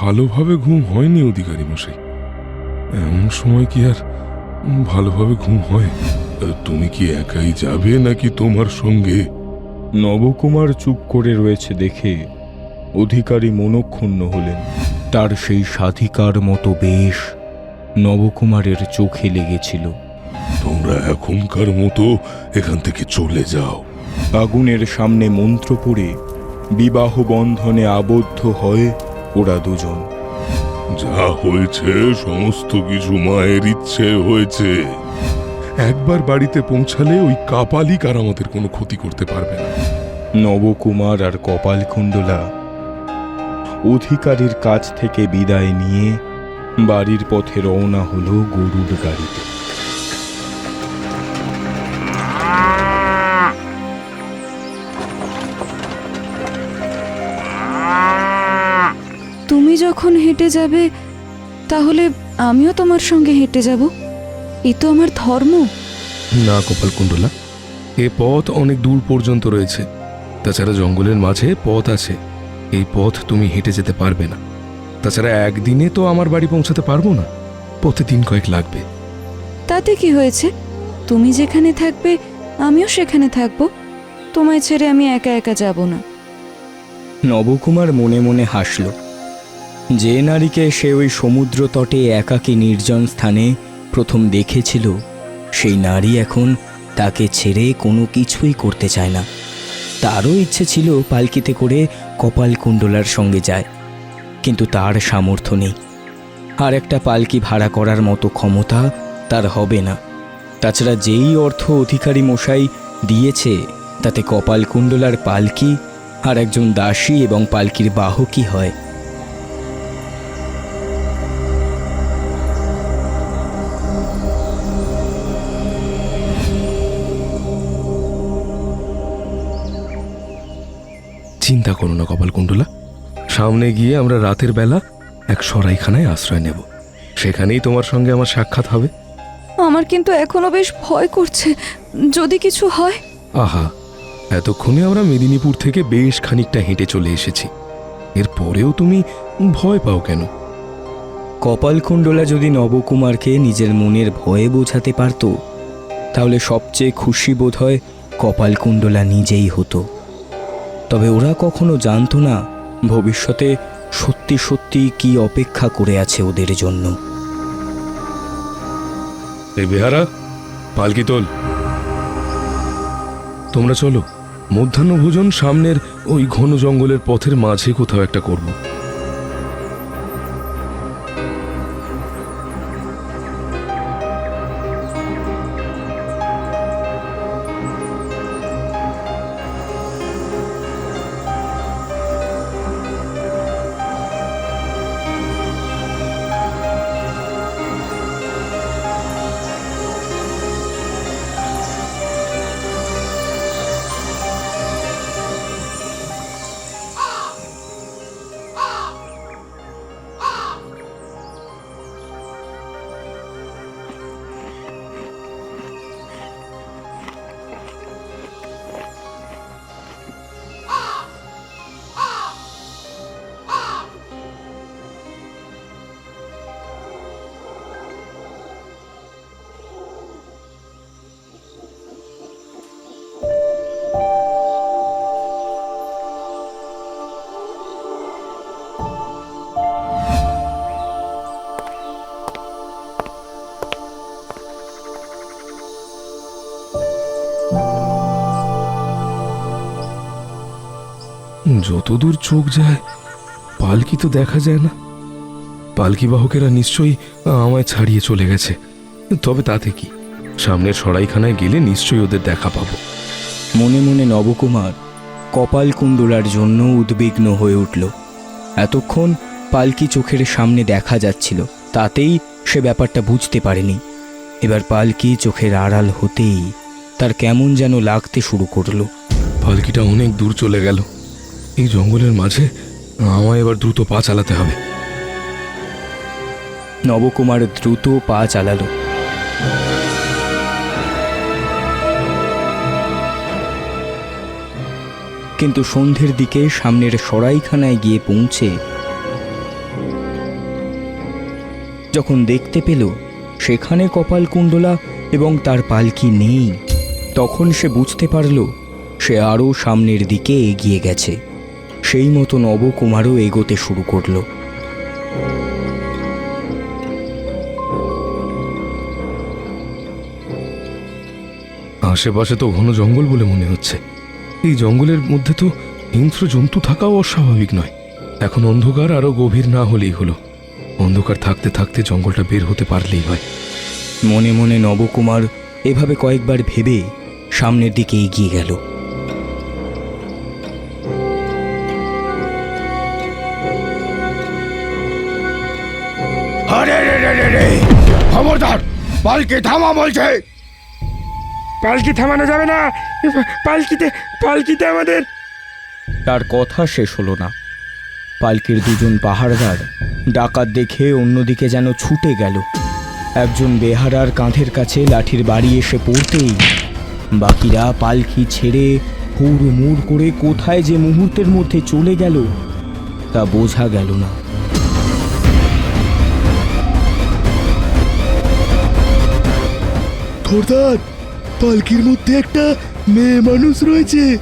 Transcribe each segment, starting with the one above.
ভালোভাবে ঘুম হয়নি অধিকারী মশাই। এমন সময় কি আর ভালোভাবে ঘুম হয়? তুমি কি একাই যাবে নাকি তোমার সঙ্গে? নবকুমার চুপ করে রয়েছে দেখে অধিকারী মনক্ষুণ্ণ হলেন। তার সেই সাধিকার মতো বেশ নবকুমারের চোখে লেগেছিল। তোমরা এখনকার মতো এখান থেকে চলে যাও। আগুনের সামনে মন্ত্র পড়ে বিবাহ বন্ধনে আবদ্ধ হয় ওরা দুজন। যা হয়েছে সমস্ত কিছু মায়ের ইচ্ছে হয়েছে। একবার বাড়িতে পৌঁছালে ওই কাপালিক আর আমাদের কোনো ক্ষতি করতে পারবে না। নবকুমার আর কপালকুণ্ডলা অধিকারীর কাছ থেকে বিদায় নিয়ে বাড়ির পথে রওনা হলো গরুর গাড়িতে যখন হেঁটে যাবে তাহলে আমিও তোমার সঙ্গে হেঁটে যাব। এ তো আমার ধর্ম। না কপালকুণ্ডলা এ পথ অনেক দূর পর্যন্ত রয়েছে। তাছাড়া জঙ্গলের মাঝে পথ আছে। এই পথ তুমি হেঁটে যেতে পারবে না। তাছাড়া একদিনে তো আমার বাড়ি পৌঁছাতে পারব না। পথে দিন কয়েক লাগবে। তাতে কি হয়েছে? তুমি যেখানে থাকবে আমিও সেখানে থাকব। তোমায় ছেড়ে আমি একা একা যাব না। নবকুমার মনে মনে হাসল। যে নারীকে সে ওই সমুদ্র তটে একাকী নির্জন স্থানে প্রথম দেখেছিল, সেই নারী এখন তাকে ছেড়ে কোনো কিছুই করতে চায় না। তারও ইচ্ছে ছিল পালকিতে করে কপালকুণ্ডলার সঙ্গে যায়, কিন্তু তার সামর্থ্য নেই। আর একটা পালকি ভাড়া করার মতো ক্ষমতা তার হবে না। তাছাড়া যেই অর্থ অধিকারী মশাই দিয়েছে, তাতে কপালকুণ্ডলার পালকি আর একজন দাসী এবং পালকির বাহকই হয়। চিন্তা করো না কপালকুণ্ডলা সামনে গিয়ে আমরা রাতের বেলা এক সরাইখানায় আশ্রয় নেব। সেখানেই তোমার সঙ্গে আমার সাক্ষাৎ হবে। আমার কিন্তু এখনও বেশ ভয় করছে। যদি কিছু হয়? আহা এতক্ষণে আমরা মেদিনীপুর থেকে বেশ খানিকটা হেঁটে চলে এসেছি। এরপরেও তুমি ভয় পাও কেন? কপালকুণ্ডলা যদি নবকুমারকে নিজের মনের ভয়ে বোঝাতে পারত তাহলে সবচেয়ে খুশি বোধ হয় কপালকুণ্ডলা নিজেই হতো। তবে ওরা কখনো জানত না ভবিষ্যতে সত্যি সত্যি কি অপেক্ষা করে আছে ওদের জন্য। এই বেহারা, পালকি তোল। তোমরা চলো মধ্যাহ্ন ভোজন সামনের ওই ঘন জঙ্গলের পথের মাঝে কোথাও একটা করব। যতদূর চোখ যায় পালকি তো দেখা যায় না। পালকি বাহকেরা নিশ্চয়ই আমায় ছাড়িয়ে চলে গেছে। তবে তাতে কি? সামনের সরাইখানায় গেলে নিশ্চয়ই ওদের দেখা পাবো। মনে মনে নবকুমার কপালকুণ্ডলার জন্য উদ্বিগ্ন হয়ে উঠল। এতক্ষণ পালকি চোখের সামনে দেখা যাচ্ছিল তাতেই সে ব্যাপারটা বুঝতে পারেনি। এবার পালকি চোখের আড়াল হতেই তার কেমন যেন লাগতে শুরু করল। পালকিটা অনেক দূর চলে গেল। এই জঙ্গলের মাঝে আমায় এবার দ্রুত পা চালাতে হবে। নবকুমার দ্রুত পা চালালো। কিন্তু সন্ধ্যের দিকে সামনের সরাইখানায় গিয়ে পৌঁছে যখন দেখতে পেল সেখানে কপালকুণ্ডলা এবং তার পালকি নেই, তখন সে বুঝতে পারল সে আরও সামনের দিকে এগিয়ে গেছে। সেই মতো নবকুমারও এগোতে শুরু করল। আশেপাশে তো ঘন জঙ্গল বলে মনে হচ্ছে। এই জঙ্গলের মধ্যে তো হিংস্র জন্তু থাকাও অস্বাভাবিক নয়। এখন অন্ধকার আরও গভীর না হলেই হলো। অন্ধকার থাকতে থাকতে জঙ্গলটা বের হতে পারলেই হয়। মনে মনে নবকুমার এভাবে কয়েকবার ভেবে সামনের দিকে এগিয়ে গেল। খবরদার পালকি থামা বলছে। পালকি থামানো যাবে না। পালকিতে পালকিতে আমাদের। তার কথা শেষ হলো না। পালকির দুজন পাহাড়দার ডাকাত দেখে অন্যদিকে যেন ছুটে গেল। একজন বেহারার কাঁধের কাছে লাঠির বাড়ি এসে পড়তেই বাকিরা পালকি ছেড়ে হুড় মুড় করে কোথায় যে মুহূর্তের মধ্যে চলে গেল তা বোঝা গেল না। খোরদার পালকির মধ্যে একটা মেয়ে মানুষ রয়েছে।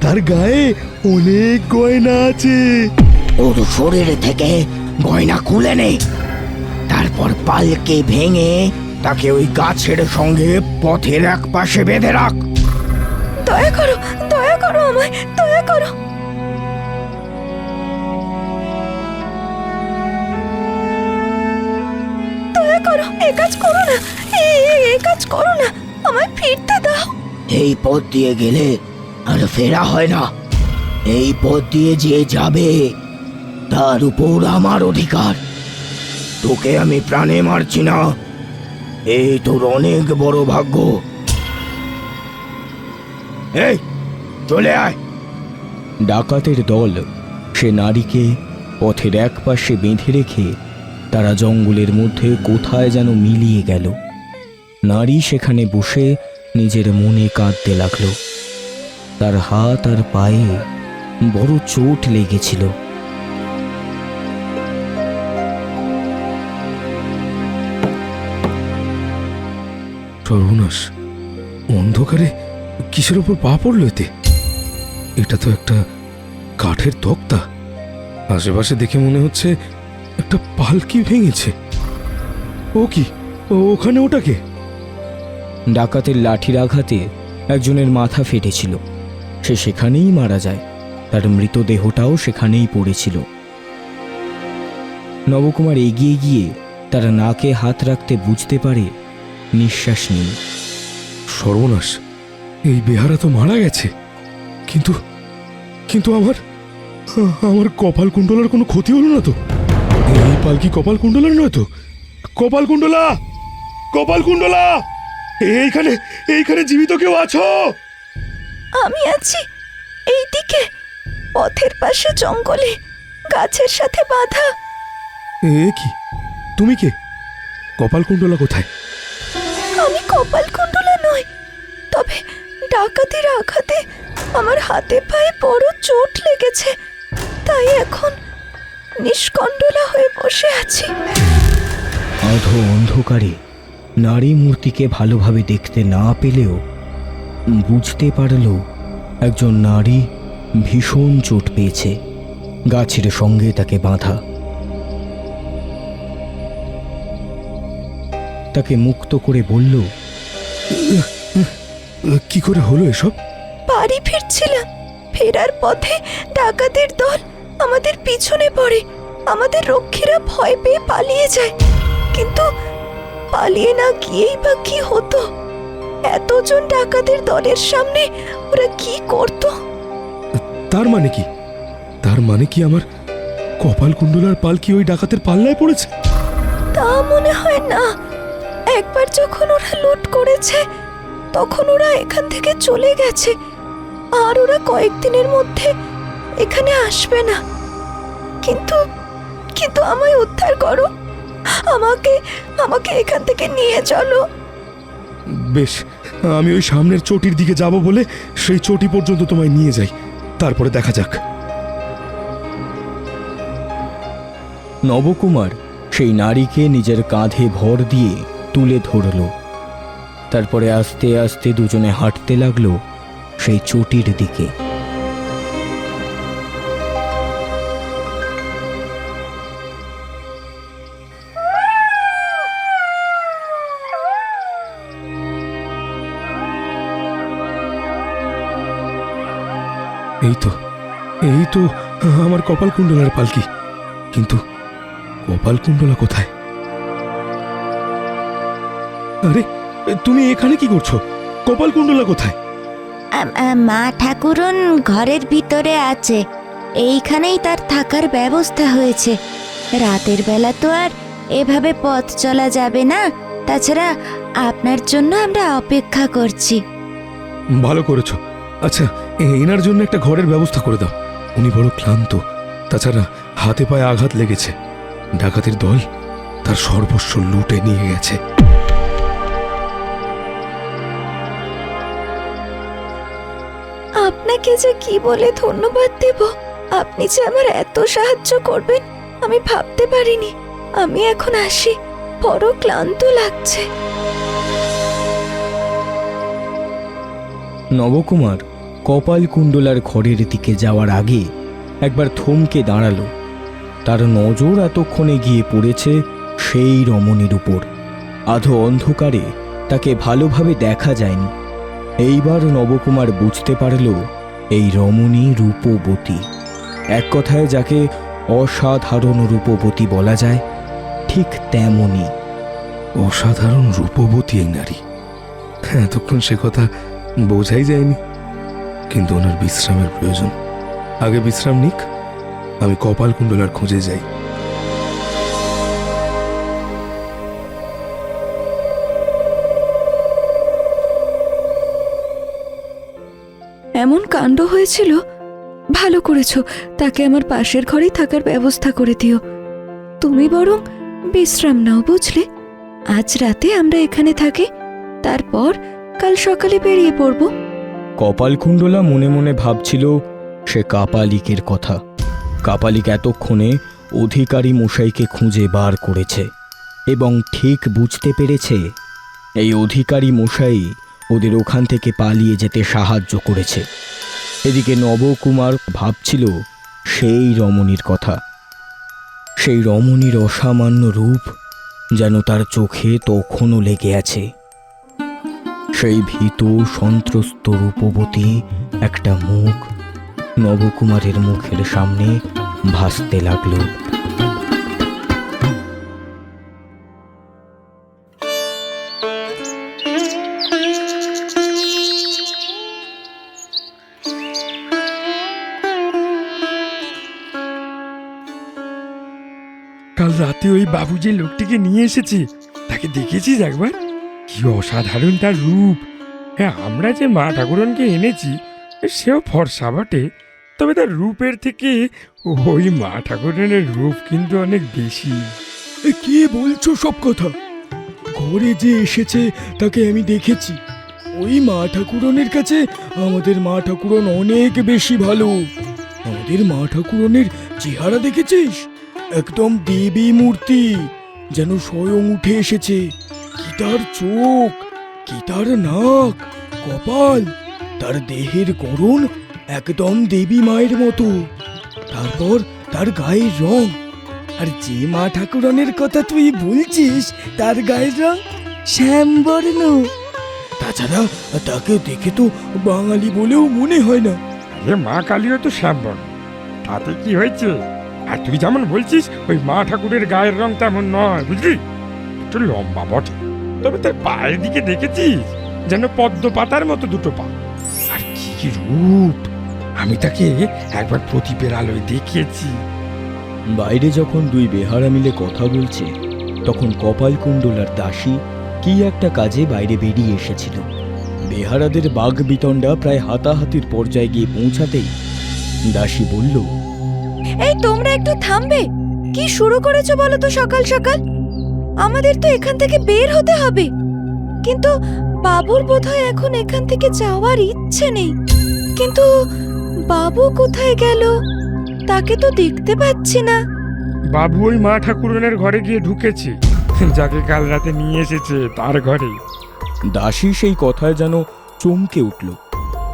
তার গায়ে অনেক গয়না আছে। ওর শরীর থেকে গয়না খুলে নে। তারপর পালকে ভেঙে তাকে ওই গাছের সঙ্গে পথের এক পাশে বেঁধে রাখ। দয়া করো দয়া করো আমায় দয়া করো। দয়া করো এ কাজ করো না কাজ করো না আমায় ফিরতে দাও। এই পথ দিয়ে গেলে আর ফেরা হয় না। এই পথ দিয়ে যে যাবে তার উপর আমার অধিকার। তোকে আমি প্রাণে মারছি না। এই তোর অনেক বড় ভাগ্য। এই চলে আয়। ডাকাতের দল সে নারীকে পথের এক পাশে বেঁধে রেখে তারা জঙ্গলের মধ্যে কোথায় যেন মিলিয়ে গেল। নারী সেখানে বসে নিজের মনে কাঁদতে লাগল। তার হাত আর পায়ে বড় চোট লেগেছিল। সর্বনাশ, অন্ধকারে কিসের ওপর পা পড়ল এতে? এটা তো একটা কাঠের তক্তা। আশেপাশে দেখে মনে হচ্ছে একটা পালকি ভেঙেছে। ও কি? ওখানে ওটাকে? ডাকাতের লাঠির আঘাতে একজনের মাথা ফেটেছিল। সে সেখানেই মারা যায়। তার মৃতদেহটাও সেখানেই পড়েছিল। নবকুমার এগিয়ে গিয়ে তারা নাকে হাত রাখতে বুঝতে পারে, নিঃশ্বাস নেই সর্বনাশ, এই বেহারা তো মারা গেছে। কিন্তু কিন্তু আমার আমার কপাল কুণ্ডলার কোনো ক্ষতি হলো না তো? এই পালকি কপাল কুণ্ডলার নয় তো? কপাল কুণ্ডলা! কপাল কুণ্ডলা! এইখানে এইখানে জীবিত কেউ আছো? আমি আছি এইদিকে পথের পাশে জঙ্গলে গাছের সাথে বাঁধা। এ কি? তুমি কে? কপাল কুণ্ডলা কোথায়? আমি কপাল কুণ্ডলা নই তবে ডাকাতির আঘাতে আমার হাতে পায়ে বড় চোট লেগেছে তাই এখন নিষ্কণ্ডলা হয়ে বসে আছি। আধো অন্ধকারে নারী মূর্তিকে ভালোভাবে দেখতে না পেলেও বুঝতে পারল একজন নারী ভীষণ চোট পেয়েছে গাছের সঙ্গে তাকে বাঁধা। তাকে মুক্ত করে বলল কি করে হলো এসব? বাড়ি ফিরছিলাম। ফেরার পথে ডাকাতের দল আমাদের পিছনে পড়ে। আমাদের রক্ষীরা ভয় পেয়ে পালিয়ে যায়। কিন্তু পালিয়ে না গিয়েই বা কি হতো? এতজন ডাকাতের দলের সামনে ওরা কি করতো? তার মানে কি? তার মানে কি আমার কপাল কুণ্ডলার পালকি ওই ডাকাতের পাল্লায় পড়েছে? তা মনে হয় না। একবার যখন ওরা লুট করেছে তখন ওরা এখান থেকে চলে গেছে। আর ওরা কয়েকদিনের মধ্যে এখানে আসবে না। কিন্তু কিন্তু আমায় উদ্ধার করো। আমাকে আমাকে এখান থেকে নিয়ে চলো। বেশ আমি ওই সামনের চটির দিকে যাব বলে সেই চটি পর্যন্ত তোমায় নিয়ে যাই। তারপরে দেখা যাক। নবকুমার সেই নারীকে নিজের কাঁধে ভর দিয়ে তুলে ধরল। তারপরে আস্তে আস্তে দুজনে হাঁটতে লাগল সেই চটির দিকে। এই তো এই তো আমার কপাল কুণ্ডলার পালকি। কিন্তু কপাল কুণ্ডলা কোথায়? আরে তুমি এখানে কি করছ? কপাল কুণ্ডলা কোথায়? মা ঠাকুরন ঘরের ভিতরে আছে। এইখানেই তার থাকার ব্যবস্থা হয়েছে। রাতের বেলা তো আর এভাবে পথ চলা যাবে না। তাছাড়া আপনার জন্য আমরা অপেক্ষা করছি। ভালো করেছ। আচ্ছা এনার জন্য একটা ঘরের ব্যবস্থা করে দাও। উনি বড় ক্লান্ত। তাছাড়া হাতে পায়ে আঘাত লেগেছে। ডাকাতের দল তার সর্বস্ব লুটে নিয়ে গেছে। আপনাকে যে কি বলে ধন্যবাদ দেব আপনি যে আমার এত সাহায্য করবেন আমি ভাবতে পারিনি। আমি এখন আসি। বড় ক্লান্ত লাগছে। নবকুমার কপাল কুণ্ডলার ঘরের দিকে যাওয়ার আগে একবার থমকে দাঁড়াল। তার নজর এতক্ষণে গিয়ে পড়েছে সেই রমণীর উপর। আধো অন্ধকারে তাকে ভালোভাবে দেখা যায়নি। এইবার নবকুমার বুঝতে পারল এই রমণী রূপবতী। এক কথায় যাকে অসাধারণ রূপবতী বলা যায়, ঠিক তেমনই। অসাধারণ রূপবতী এই নারী। এতক্ষণ সে কথা বোঝাই যায়নি। কিন্তু ওনার বিশ্রামের প্রয়োজন। আগে বিশ্রাম নিক, আমি কপাল কুণ্ডলার খোঁজে যাই। এমন কাণ্ড হয়েছিল? ভালো করেছ, তাকে আমার পাশের ঘরেই থাকার ব্যবস্থা করে দিও। তুমি বরং বিশ্রাম নাও, বুঝলে? আজ রাতে আমরা এখানে থাকি, তারপর কাল সকালে বেরিয়ে পড়ব। কপালকুণ্ডলা মনে মনে ভাবছিল সে কাপালিকের কথা। কাপালিক এতক্ষণে অধিকারী মশাইকে খুঁজে বার করেছে এবং ঠিক বুঝতে পেরেছে এই অধিকারী মশাই ওদের ওখান থেকে পালিয়ে যেতে সাহায্য করেছে। এদিকে নবকুমার ভাবছিল সেই রমণীর কথা। সেই রমণীর অসামান্য রূপ যেন তার চোখে তখনও লেগে আছে। সেই ভীত সন্ত্রস্ত রূপবতী একটা মুখ নবকুমারের মুখের সামনে ভাসতে লাগল। কাল রাতে ওই বাবু যে লোকটিকে নিয়ে এসেছে, তাকে দেখেছিস একবার? কি অসাধারণ তার রূপ। হ্যাঁ আমরা যে মা ঠাকুরনকে এনেছি, সেও ফর্সা বটে। তবে তার রূপের থেকে ওই মা ঠাকুরনের রূপ কিন্তু অনেক বেশি। কি বলছো সব কথা? ঘরে যে এসেছে, তাকে আমি দেখেছি। ওই মা ঠাকুরনের কাছে আমাদের মা ঠাকুরন অনেক বেশি ভালো। আমাদের মা ঠাকুরনের চেহারা দেখেছিস? একদম দেবী মূর্তি, যেন স্বয়ং উঠে এসেছে। কি চোখ? কি নাক? কপাল? তার দেহের গড়ন একদম দেবী মায়ের মতো। তারপর তার গায়ের রং। আর যে মা ঠাকুরনের কথা তুই বলছিস, তার গায়ের রং শ্যামবর্ণ। তাছাড়া তাকে দেখে তো বাঙালি বলেও মনে হয় না। আরে মা কালীও তো শ্যামবর্ণ। তাতে কি হয়েছে? আর তুই যেমন বলছিস, ওই মা ঠাকুরের গায়ের রং তেমন নয়, বুঝলি? একটু লম্বা বটে। তবে তার পায়ের দিকে দেখেছিস? যেন পদ্ম পাতার মতো দুটো পা। আর কি কি রূপ! আমি তাকে একবার প্রদীপের আলোয় দেখিয়েছি। বাইরে যখন দুই বেহারা মিলে কথা বলছে তখন কপালকুণ্ডলার দাসী কি একটা কাজে বাইরে বেরিয়ে এসেছিল। বেহারাদের বাঘ বিতণ্ডা প্রায় হাতাহাতির পর্যায়ে গিয়ে পৌঁছাতেই দাসী বলল এই তোমরা একটু থামবে। কি শুরু করেছ বলো তো সকাল সকাল? আমাদের তো এখান থেকে বের হতে হবে। কিন্তু বাবুর বোধহয় এখন এখান থেকে যাওয়ার ইচ্ছে নেই। কিন্তু বাবু কোথায় গেল? তাকে তো দেখতে পাচ্ছি না। বাবু ওই মা ঠাকুরনের ঘরে গিয়ে ঢুকেছে। যাকে কাল রাতে নিয়ে এসেছে তার ঘরে। দাসী সেই কথায় যেন চমকে উঠল।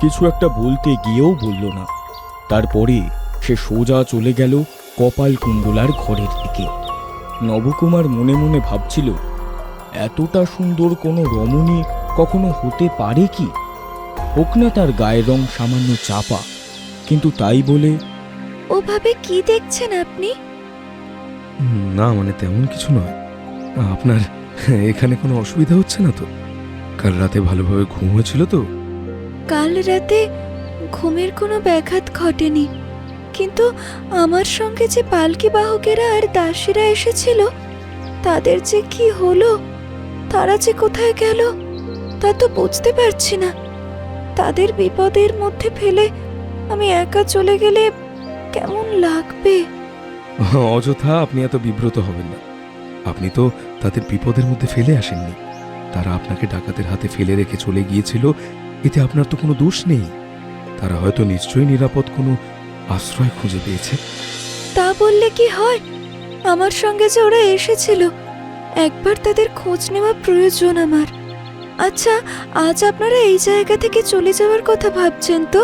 কিছু একটা বলতে গিয়েও বলল না। তারপরে সে সোজা চলে গেল কপাল কুণ্ডলার ঘরের দিকে। নবকুমার মনে মনে ভাবছিল এতটা সুন্দর কোনো রমণী কখনো হতে পারে কি? হোক না তার গায়ের রং সামান্য চাপা কিন্তু তাই বলে ওভাবে কি দেখছেন আপনি? না মানে তেমন কিছু নয়। আপনার এখানে কোনো অসুবিধা হচ্ছে না তো? কাল রাতে ভালোভাবে ঘুম হয়েছিল তো? কাল রাতে ঘুমের কোনো ব্যাঘাত ঘটেনি। কিন্তু আমার সঙ্গে যে পালকি বাহকেরা আর দাসীরা এসেছিল, তাদের যে কি হলো, তারা যে কোথায় গেল, তা তো বুঝতে পারছি না। তাদের বিপদের মধ্যে ফেলে আমি একা চলে গেলে কেমন লাগবে? অযথা আপনি এত বিব্রত হবেন না। আপনি তো তাদের বিপদের মধ্যে ফেলে আসেননি। তারা আপনাকে ডাকাতের হাতে ফেলে রেখে চলে গিয়েছিল, এতে আপনার তো কোনো দোষ নেই। তারা হয়তো নিশ্চয়ই নিরাপদ কোনো আশ্রয় খুঁজে পেয়েছে। তা বললে কি হয়? আমার সঙ্গে যে ওরা এসেছিল একবার তাদের খোঁজ নেওয়া প্রয়োজন আমার। আচ্ছা আজ আপনারা এই জায়গা থেকে চলে যাওয়ার কথা ভাবছেন তো?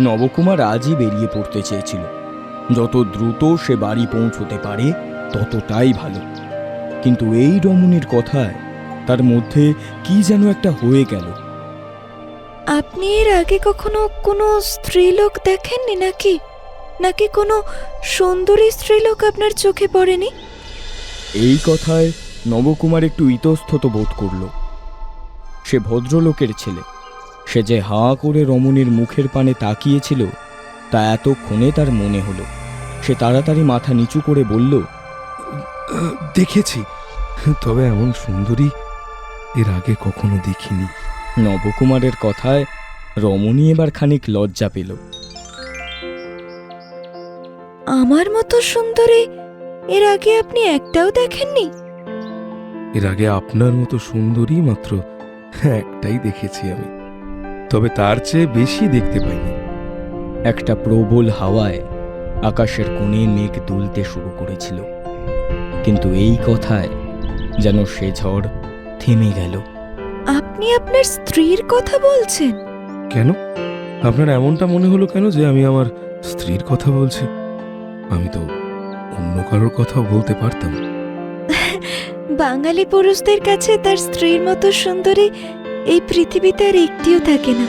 নবকুমার আজই বেরিয়ে পড়তে চেয়েছিল। যত দ্রুত সে বাড়ি পৌঁছতে পারে ততটাই ভালো। কিন্তু এই রমণীর কথায় তার মধ্যে কি যেন একটা হয়ে গেল। আপনি এর আগে কখনো কোনো স্ত্রীলোক দেখেননি নাকি? নাকি কোনো সুন্দরী স্ত্রীলোক আপনার চোখে পড়েনি? এই কথায় নবকুমার একটু ইতস্তত বোধ করল। সে ভদ্রলোকের ছেলে। সে যে হাঁ করে রমণীর মুখের পানে তাকিয়েছিল তা এতক্ষণে তার মনে হলো। সে তাড়াতাড়ি মাথা নিচু করে বলল দেখেছি। তবে এমন সুন্দরী এর আগে কখনো দেখিনি। নবকুমারের কথায় রমণী এবার খানিক লজ্জা পেল। আমার মতো সুন্দরী? এর আগে আপনি একটাও দেখেননি? এর আগে আপনার মতো সুন্দরী মাত্র একটাই দেখেছি আমি। তবে তার চেয়ে বেশি দেখতে পাইনি। একটা প্রবল হাওয়ায় আকাশের কোণে মেঘ দুলতে শুরু করেছিল। কিন্তু এই কথায় যেন সে ঝড় থেমে গেল। আপনি আপনার স্ত্রীর কথা বলছেন? কেন? আপনার এমনটা মনে হলো কেন যে আমি আমার স্ত্রীর কথা বলছি? আমি তো অন্য কারোর কথাও বলতে পারতাম। বাঙালি পুরুষদের কাছে তার স্ত্রীর মতো সুন্দরী এই পৃথিবীতে আর একটিও থাকে না।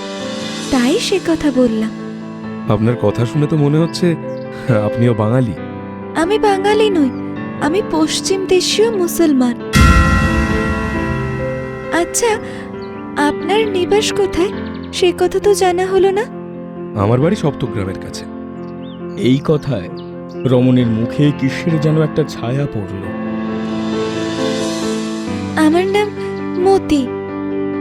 তাই সে কথা বললাম। আপনার কথা শুনে তো মনে হচ্ছে আপনিও বাঙালি। আমি বাঙালি নই আমি পশ্চিম দেশীয় মুসলমান। আচ্ছা আপনার নিবাস কোথায়? সে কথা তো জানা হলো না। আমার বাড়ি সপ্তগ্রামের কাছে। এই কথায় রমণীর মুখে কিসের যেন একটা ছায়া পড়ল? আমার নাম মতি।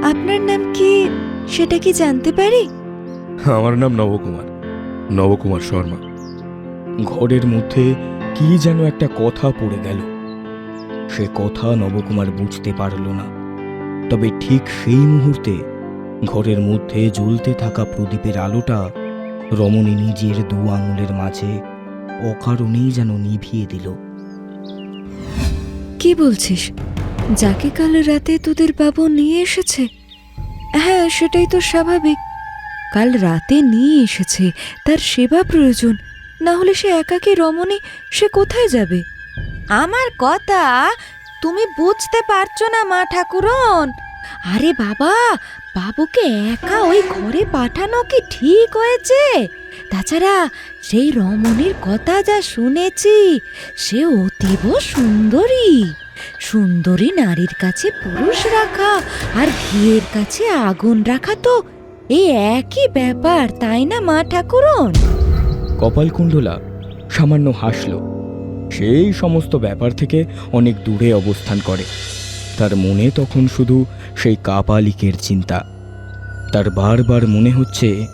আপনার নাম কি সেটা কি জানতে পারি? আমার নাম নবকুমার নবকুমার শর্মা। ঘরের মধ্যে কি যেন একটা কথা পড়ে গেল। সে কথা নবকুমার বুঝতে পারল না। তবে ঠিক সেই মুহূর্তে ঘরের মধ্যে জ্বলতে থাকা প্রদীপের আলোটা রমণী নিজের দু আঙুলের মাঝে অকারণেই যেন নিভিয়ে দিল। কি বলছিস? যাকে কাল রাতে তোদের বাবু নিয়ে এসেছে? হ্যাঁ সেটাই তো স্বাভাবিক। কাল রাতে নিয়ে এসেছে, তার সেবা প্রয়োজন। না হলে সে একাকী রমণী, সে কোথায় যাবে? আমার কথা তুমি বুঝতে পারছ না, মা ঠাকুরন। আরে বাবা বাবুকে একা ওই ঘরে পাঠানো কি ঠিক হয়েছে? তাছাড়া সেই রমণীর কথা যা শুনেছি, সে অতীব সুন্দরী। সুন্দরী নারীর কাছে পুরুষ রাখা আর ঘিয়ের কাছে আগুন রাখা তো এই একই ব্যাপার, তাই না মা ঠাকুরন? কপালকুণ্ডলা সামান্য হাসল। সেই সমস্ত ব্যাপার থেকে অনেক দূরে অবস্থান করে। তার মনে তখন শুধু সেই কাপালিকের চিন্তা। তার বারবার মনে হচ্ছে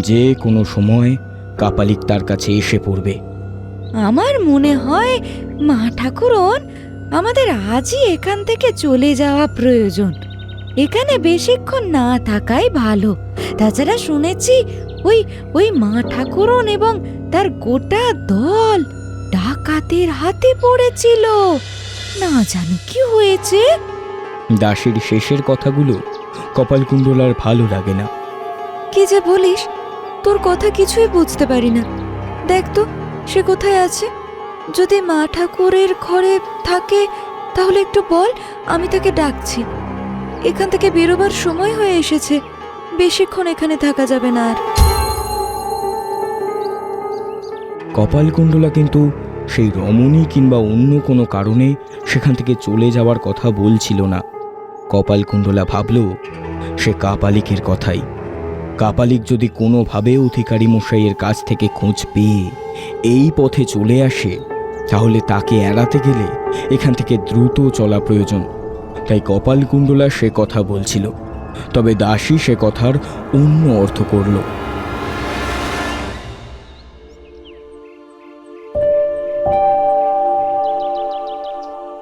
যে কোনো সময় কাপালিক তার কাছে এসে পড়বে। আমার মনে হয়, মা ঠাকুরন, আমাদের আজই এখান থেকে চলে যাওয়া প্রয়োজন। এখানে বেশিক্ষণ না থাকাই ভালো। তাছাড়া শুনেছি ওই ওই মা ঠাকুরন এবং তার গোটা দল ডাকাতের হাতে পড়েছিল। না জানি কি হয়েছে। দাসীর শেষের কথাগুলো কপালকুণ্ডলার ভালো লাগে না। কি যে বলিস তোর কথা কিছুই বুঝতে পারি না। দেখ তো সে কোথায় আছে? যদি মা ঠাকুরের ঘরে থাকে তাহলে একটু বল আমি তাকে ডাকছি। এখান থেকে বেরোবার সময় হয়ে এসেছে বেশিক্ষণ এখানে থাকা যাবে না আর। কপালকুণ্ডলা কিন্তু সেই রমণী কিংবা অন্য কোনো কারণে সেখান থেকে চলে যাওয়ার কথা বলছিল না। কপালকুণ্ডলা ভাবল, সে কাপালিকের কথাই। কাপালিক যদি কোনোভাবে অধিকারী মশাইয়ের কাছ থেকে খোঁজ পেয়ে এই পথে চলে আসে, তাহলে তাকে এড়াতে গেলে এখান থেকে দ্রুত চলা প্রয়োজন। তাই কপালকুণ্ডলা সে কথা বলছিল, তবে দাসী সে কথার অন্য অর্থ করল।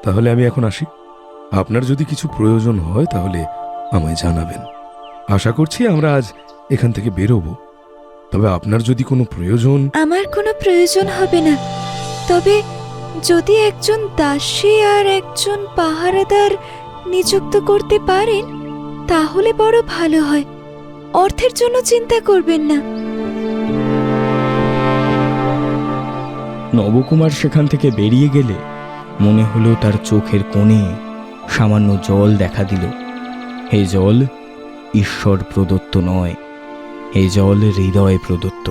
তাহলে আমি এখন আসি। আপনার যদি কিছু প্রয়োজন হয় তাহলে আমায় জানাবেন। আশা করছি আমরা আজ এখান থেকে বেরোবো। তবে আপনার যদি কোনো প্রয়োজন আমার কোনো প্রয়োজন হবে না। তবে যদি একজন দাসী আর একজন পাহারাদার নিযুক্ত করতে পারেন তাহলে বড় ভালো হয়। অর্থের জন্য চিন্তা করবেন না। নবকুমার সেখান থেকে বেরিয়ে গেলে মনে হলো তার চোখের কোণে সামান্য জল দেখা দিল। হে জল, ঈশ্বর প্রদত্ত নয়। হে জল, হৃদয় প্রদত্ত।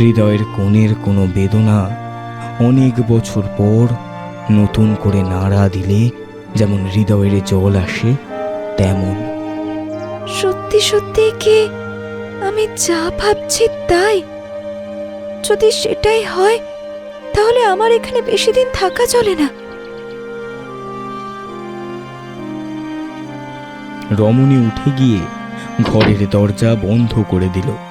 হৃদয়ের কোণের কোনো বেদনা অনেক বছর পর নতুন করে নাড়া দিলে যেমন হৃদয়ের জল আসে, তেমন। সত্যি সত্যি কি আমি যা ভাবছি তাই? যদি সেটাই হয়, তাহলে আমার এখানে বেশি দিন থাকা চলে না। রমণী উঠে গিয়ে ঘরের দরজা বন্ধ করে দিল।